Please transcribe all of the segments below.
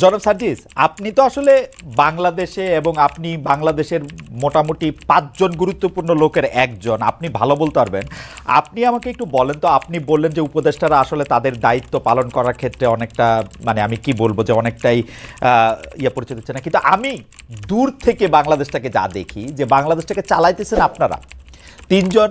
জনাব সার্জিস, আপনি তো আসলে বাংলাদেশে এবং আপনি বাংলাদেশের মোটামুটি পাঁচজন গুরুত্বপূর্ণ লোকের একজন, আপনি ভালো বলতে পারবেন। আপনি আমাকে একটু বলেন তো, আপনি বললেন যে উপদেষ্টারা আসলে তাদের দায়িত্ব পালন করার ক্ষেত্রে অনেকটা মানে আমি কি বলব যে অনেকটাই ইয়ে পরিচয় দিচ্ছে না। কিন্তু আমি দূর থেকে বাংলাদেশটাকে যা দেখি, যে বাংলাদেশটাকে চালাইতেছেন আপনারা। তিনজন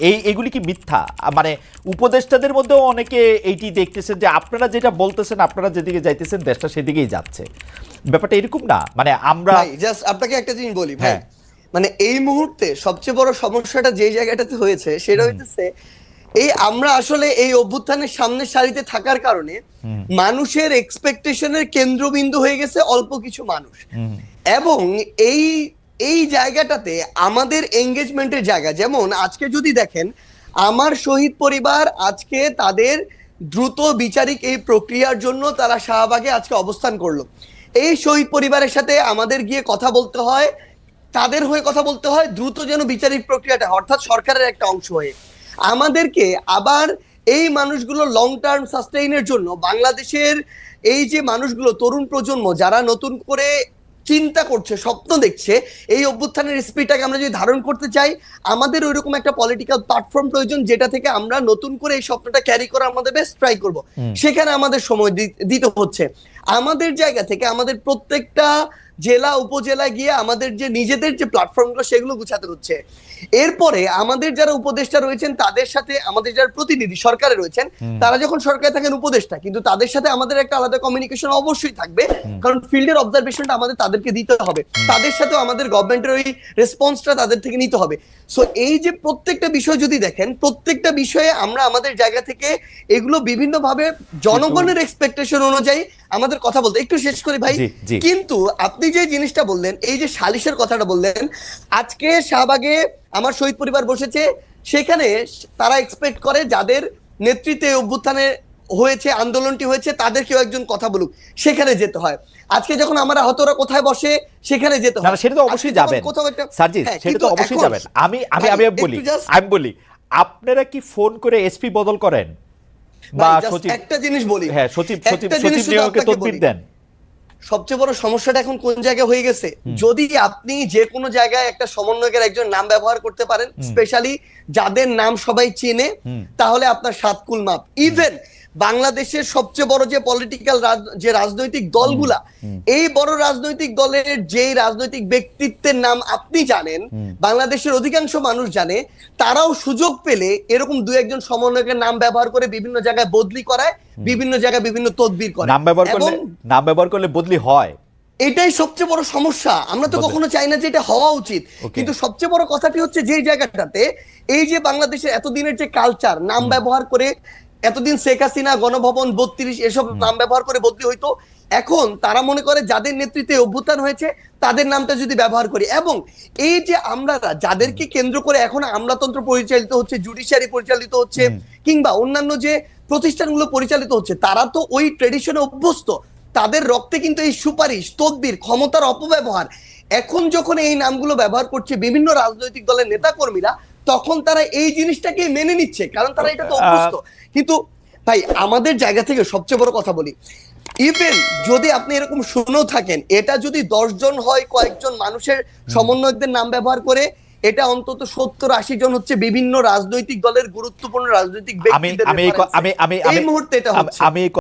এই এগুলি কি মিথ্যা? মানে উপদেষ্টাদের মধ্যেও অনেকে এইটি দেখতেছেন যে আপনারা যেটা বলতেছেন আপনারা যেদিকে যাইতেছেন দেশটা সেদিকেই যাচ্ছে। ব্যাপারটা এরকম না। মানে আমরা জাস্ট আপনাকে একটা জিনিস বলি ভাই। হ্যাঁ। মানে এই মুহূর্তে সবচেয়ে বড় সমস্যাটা যে জায়গাটাতে হয়েছে সেটা হইতেছে এই আমরা আসলে এই অভ্যুত্থানের সামনের সারিতে থাকার কারণে মানুষের এক্সপেকটেশনের কেন্দ্রবিন্দু হয়ে গেছে অল্প কিছু মানুষ। এবং এই এই জায়গাটাতে আমাদের এঙ্গেজমেন্টের জায়গা। যেমন আজকে যদি দেখেন, আমার শহীদ পরিবার আজকে তাদের দ্রুত বিচারিক এই প্রক্রিয়ার জন্য তারা শাহবাগে আজকে অবস্থান করল। এই শহীদ পরিবারের সাথে আমাদের গিয়ে কথা বলতে হয়, তাদের হয়ে কথা বলতে হয়, দ্রুত যেন বিচারিক প্রক্রিয়াটা অর্থাৎ সরকারের একটা অংশ হয়ে। আমাদেরকে আবার এই মানুষগুলো লং টার্ম সাস্টেইনের জন্য, বাংলাদেশের এই যে মানুষগুলো, তরুণ প্রজন্ম, যারা নতুন করে চিন্তা করছে স্বপ্ন দেখছে এই অভ্যুত্থানের স্পিডটাকে আমরা যদি ধারণ করতে চাই আমাদের ওই রকম একটা পলিটিক্যাল প্ল্যাটফর্ম প্রয়োজন যেটা থেকে আমরা নতুন করে এই স্বপ্নটা ক্যারি করা আমাদের বেস্ট ট্রাই করব। সেখানে আমাদের সময় দিতে হচ্ছে। আমাদের জায়গা থেকে আমাদের প্রত্যেকটা জেলা উপজেলায় গিয়ে আমাদের যে নিজেদের যে প্ল্যাটফর্মগুলো সেগুলো গুছাতে হচ্ছে। এরপরে আমাদের যারা উপদেষ্টা রয়েছেন তাদের সাথে আমাদের যারা প্রতিনিধি সরকারে রয়েছেন তারা যখন সরকারে থাকেন উপদেষ্টা কিন্তু তাদের সাথে আমাদের একটা আলাদা কমিউনিকেশন অবশ্যই থাকবে। কারণ ফিল্ডের অবজারভেশনটা আমাদের তাদেরকে দিতে হবে। তাদের সাথেও আমাদের গভর্নমেন্টের ওই রেসপন্সটা তাদের থেকে নিতে হবে। সো এই যে প্রত্যেকটা বিষয় যদি দেখেন প্রত্যেকটা বিষয়ে আমরা আমাদের জায়গা থেকে এগুলো বিভিন্নভাবে জনগণের এক্সপেকটেশন অনুযায়ী আমাদের কথা বলতে একটু শেষ করি ভাই। কিন্তু আপনি যে জিনিসটা বললেন এই যে সালিশের কথাটা বললেন আজকে শাহবাগে আমার শহীদ পরিবার বসেছে সেখানে তারা এক্সপেক্ট করে যাদের নেতৃত্বে অভ্যুত্থানে হয়েছে আন্দোলনটি হয়েছে তাদের কেউ একজন কথা বলুক সেখানে যেতে হয়। আজকে যখন আমরা হতরা কোথায় বসে সেখানে যেতে হয়। সেটা তো অবশ্যই যাবেন। কোথাও একটা সার্জিস হ্যাঁ, সেটা তো অবশ্যই যাবেন। আমি আমি আমি বলি আমি বলি আপনারা কি ফোন করে এসপি বদল করেন? বা সচিব একটা জিনিস বলি। হ্যাঁ সচিব সচিব সচিব নিয়োগকে তদবির। দেন। সবচেয়ে বড় সমস্যাটা এখন কোন জায়গায় হয়ে গেছে? যদি আপনি যে কোনো জায়গায় একটা সমন্বয়কের একজন নাম ব্যবহার করতে পারেন স্পেশালি যাদের নাম সবাই চেনে তাহলে আপনার সাতকুল মাপ। ইভেন বাংলাদেশের সবচেয়ে বড় যে পলিটিক্যাল যে রাজনৈতিক দলগুলা এই বড় রাজনৈতিক দলের যেই রাজনৈতিক ব্যক্তিত্বের নাম আপনি জানেন বাংলাদেশের অধিকাংশ মানুষ জানে তারাও সুযোগ পেলে এরকম দু একজন সমন্বয়কের নাম ব্যবহার করে বিভিন্ন জায়গায় বদলি করায় বিভিন্ন জায়গায় বিভিন্ন তদবির করে নাম ব্যবহার করলে নাম ব্যবহার করলে বদলি হয়। এটাই সবচেয়ে বড় সমস্যা। আমরা তো কখনো চাই না যে এটা হওয়া উচিত। কিন্তু সবচেয়ে বড় কথাটি হচ্ছে যে জায়গাটাতে এই যে বাংলাদেশের এতদিনের যে কালচার নাম ব্যবহার করে এতদিন শেখ হাসিনা গণভবন বত্রিশ এসব নাম ব্যবহার করে বদলি হইতো। এখন তারা মনে করে যাদের নেতৃত্বে অভ্যুত্থান হয়েছে তাদের নামটা যদি ব্যবহার করি। এবং এই যে আমরা যাদেরকে কেন্দ্র করে এখন আমলাতন্ত্র পরিচালিত হচ্ছে জুডিশিয়ারি পরিচালিত হচ্ছে কিংবা অন্যান্য যে প্রতিষ্ঠানগুলো পরিচালিত হচ্ছে তারা তো ওই ট্রেডিশনে অভ্যস্ত। তাদের রক্তে কিন্তু এই সুপারিশ তদবির ক্ষমতার অপব্যবহার এখন যখন এই নামগুলো ব্যবহার করছে বিভিন্ন রাজনৈতিক দলের নেতাকর্মীরা তখন তারা এই জিনিসটাকে মেনে নিচ্ছে কারণ তারা এটা তো অভ্যস্ত। কিন্তু ভাই আমাদের জায়গা থেকে সবচেয়ে বড় কথা বলি। ইভেন যদি আপনি এরকম শুনেও থাকেন এটা যদি দশজন হয় কয়েকজন মানুষের সমন্বয়কদের নাম ব্যবহার করে এটা অন্তত সত্তর আশি জন হচ্ছে বিভিন্ন রাজনৈতিক দলের গুরুত্বপূর্ণ রাজনৈতিক আমি ব্যক্তিদের আমি এ। আমি আমি এই মুহূর্তে এটা আমি- আমি